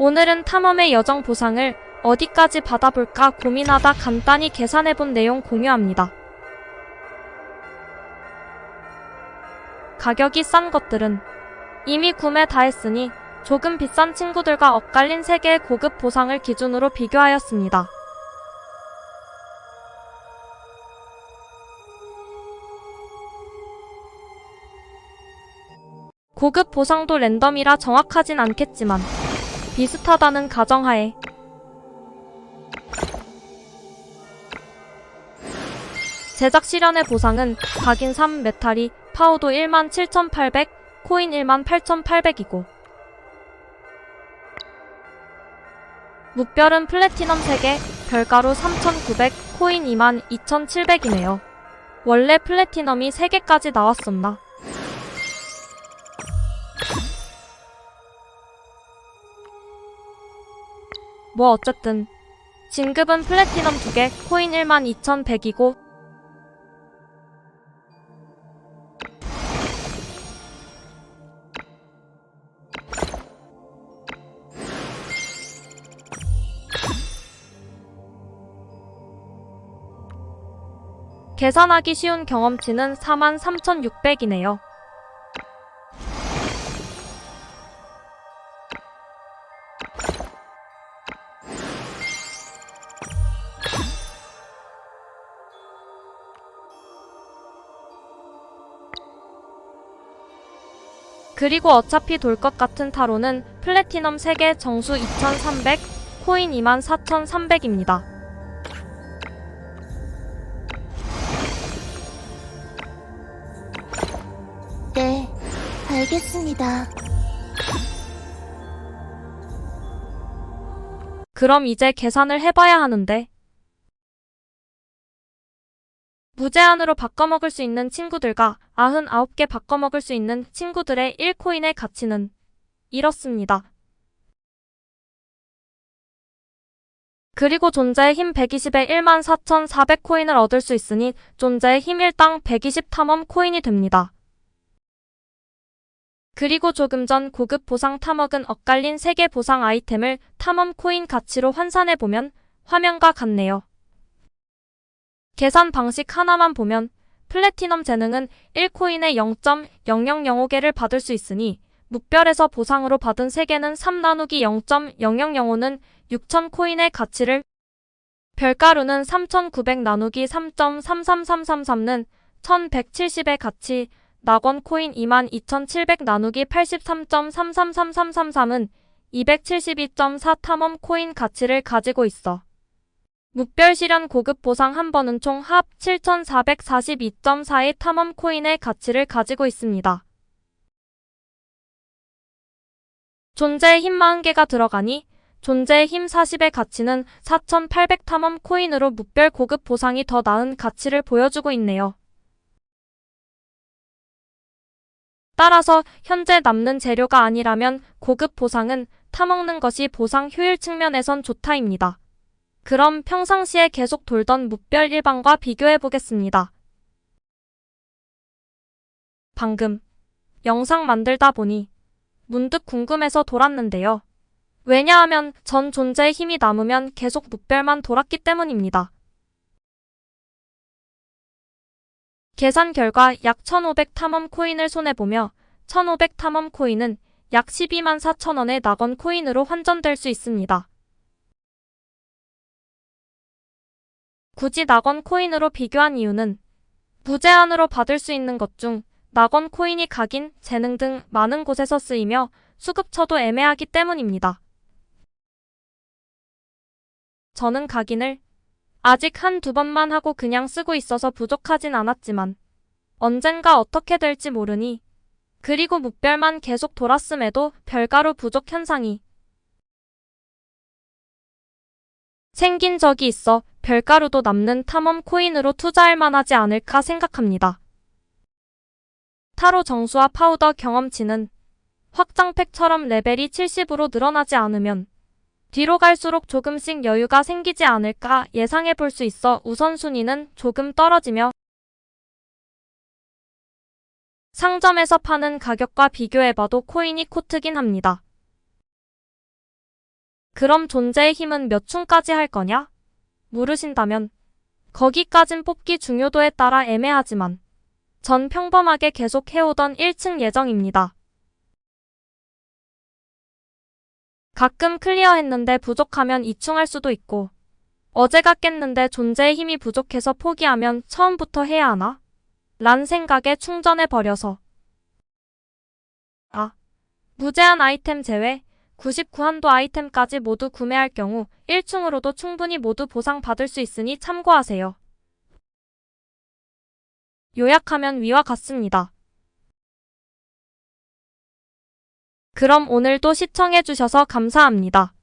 오늘은 탐험의 여정 보상을 어디까지 받아볼까 고민하다 간단히 계산해본 내용 공유합니다. 가격이 싼 것들은 이미 구매 다 했으니 조금 비싼 친구들과 엇갈린 3개의 고급 보상을 기준으로 비교하였습니다. 고급 보상도 랜덤이라 정확하진 않겠지만 비슷하다는 가정하에 제작 실현의 보상은 각인 3 메탈이 파우도 17,800, 코인 18,800이고 묵별은 플래티넘 3개, 별가루 3,900, 코인 22,700이네요. 원래 플래티넘이 3개까지 나왔었나? 뭐 어쨌든 진급은 플래티넘 2개, 코인 12,100이고 계산하기 쉬운 경험치는 43,600이네요. 그리고 어차피 돌 것 같은 타로는 플래티넘 3개 정수 2300, 코인 24300입니다. 네, 알겠습니다. 그럼 이제 계산을 해봐야 하는데. 무제한으로 바꿔먹을 수 있는 친구들과 99개 바꿔먹을 수 있는 친구들의 1코인의 가치는 이렇습니다. 그리고 존재의 힘 120에 14,400코인을 얻을 수 있으니 존재의 힘 1당 120 탐험 코인이 됩니다. 그리고 조금 전 고급 보상 탐험은 엇갈린 3개 보상 아이템을 탐험 코인 가치로 환산해보면 화면과 같네요. 계산 방식 하나만 보면 플래티넘 재능은 1코인에 0.0005개를 받을 수 있으니 묵별에서 보상으로 받은 3개는 3 나누기 0.0005는 6,000코인의 가치를 별가루는 3,900 나누기 3.33333는 1,170의 가치 낙원 코인 22,700 나누기 83.333333은 272.4 탐험 코인 가치를 가지고 있어. 묵별 실현 고급 보상 한 번은 총 합 7,442.4의 탐험 코인의 가치를 가지고 있습니다. 존재의 힘 40개가 들어가니 존재의 힘 40의 가치는 4,800 탐험 코인으로 묵별 고급 보상이 더 나은 가치를 보여주고 있네요. 따라서 현재 남는 재료가 아니라면 고급 보상은 타먹는 것이 보상 효율 측면에선 좋다입니다. 그럼 평상시에 계속 돌던 무별 일반과 비교해 보겠습니다. 방금 영상 만들다 보니 문득 궁금해서 돌았는데요. 왜냐하면 전 존재의 힘이 남으면 계속 무별만 돌았기 때문입니다. 계산 결과 약 1500 탐험 코인을 손해보며 1500 탐험 코인은 약 12만 4천원의 낙원 코인으로 환전될 수 있습니다. 굳이 낙원 코인으로 비교한 이유는 무제한으로 받을 수 있는 것 중 낙원 코인이 각인, 재능 등 많은 곳에서 쓰이며 수급처도 애매하기 때문입니다. 저는 각인을 아직 한두 번만 하고 그냥 쓰고 있어서 부족하진 않았지만 언젠가 어떻게 될지 모르니 그리고 묵별만 계속 돌았음에도 별가루 부족 현상이 생긴 적이 있어 별가루도 남는 탐험 코인으로 투자할 만하지 않을까 생각합니다. 타로 정수와 파우더 경험치는 확장팩처럼 레벨이 70으로 늘어나지 않으면 뒤로 갈수록 조금씩 여유가 생기지 않을까 예상해 볼 수 있어 우선순위는 조금 떨어지며 상점에서 파는 가격과 비교해봐도 코인이 코트긴 합니다. 그럼 존재의 힘은 몇 층까지 할 거냐? 물으신다면 거기까진 뽑기 중요도에 따라 애매하지만 전 평범하게 계속 해오던 1층 예정입니다. 가끔 클리어했는데 부족하면 2층 할 수도 있고 어제가 깼는데 존재의 힘이 부족해서 포기하면 처음부터 해야 하나? 란 생각에 충전해버려서 아, 무제한 아이템 제외 99한도 아이템까지 모두 구매할 경우 1층으로도 충분히 모두 보상받을 수 있으니 참고하세요. 요약하면 위와 같습니다. 그럼 오늘도 시청해주셔서 감사합니다.